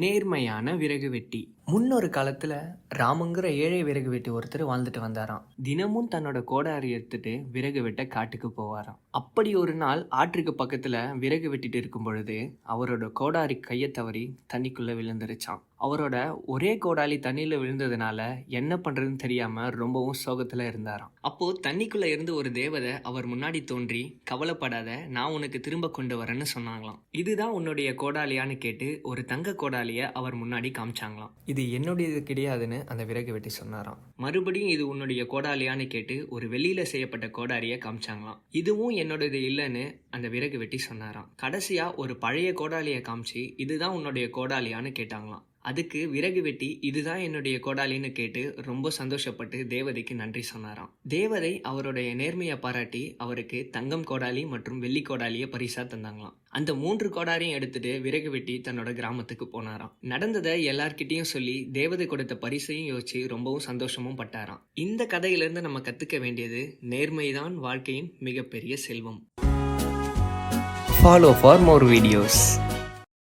நேர்மையான விறகு வெட்டி. முன்னொரு காலத்துல ராமங்கிற ஏழை விறகு வெட்டி ஒருத்தர் வாழ்ந்துட்டு வந்தாராம். தினமும் தன்னோட கோடாரி எடுத்துட்டு விறகு வெட்ட காட்டுக்கு போவாராம். அப்படி ஒரு நாள் ஆற்றுக்கு பக்கத்துல விறகு வெட்டிட்டு இருக்கும் பொழுது அவரோட கோடாரி கையை தவறி தண்ணிக்குள்ள விழுந்துருச்சான் அவரோட ஒரே கோடாலி தண்ணியில விழுந்ததுனால என்ன பண்றதுன்னு தெரியாம ரொம்பவும் சோகத்துல இருந்தாராம். அப்போ தண்ணிக்குள்ள இருந்து ஒரு தேவதை அவர் முன்னாடி தோன்றி கவலைப்படாத நான் உனக்கு திரும்ப கொண்டு வரேன்னு சொன்னாங்களாம். இதுதான் உன்னுடைய கோடாலியான்னு கேட்டு ஒரு தங்க கோடாலிய அவர் முன்னாடி காமிச்சாங்களாம். இது என்னுடையது கிடையாதுன்னு அந்த விறகு வெட்டி சொன்னாராம். மறுபடியும் இது உன்னுடைய கோடாலியான்னு கேட்டு ஒரு வெள்ளியில செய்யப்பட்ட கோடாரியை காமிச்சாங்களாம். இதுவும் என்னோடது இல்லைன்னு அந்த விறகு வெட்டி சொன்னாராம். கடைசியா ஒரு பழைய கோடாலியை காமிச்சு இதுதான் உன்னுடைய கோடாலியான்னு கேட்டாங்களாம். அதுக்கு விறகு வெட்டி இதுதான் என்னுடைய கோடாலின்னு கேட்டு ரொம்ப சந்தோஷப்பட்டு தேவதைக்கு நன்றி சொன்னாராம். தேவதை அவருடைய நேர்மையை பாராட்டி அவருக்கு தங்கம் கோடாலி மற்றும் வெள்ளி கோடாலியை பரிசா தந்தாங்களாம். அந்த மூன்று கோடாரியும் எடுத்துட்டு விறகு வெட்டி தன்னோட கிராமத்துக்கு போனாராம். நடந்ததை எல்லார்கிட்டையும் சொல்லி தேவதை கொடுத்த பரிசையும் யோசிச்சு ரொம்பவும் சந்தோஷமும் பட்டாராம். இந்த கதையிலிருந்து நம்ம கத்துக்க வேண்டியது நேர்மைதான் வாழ்க்கையின் மிகப்பெரிய செல்வம். Follow for more videos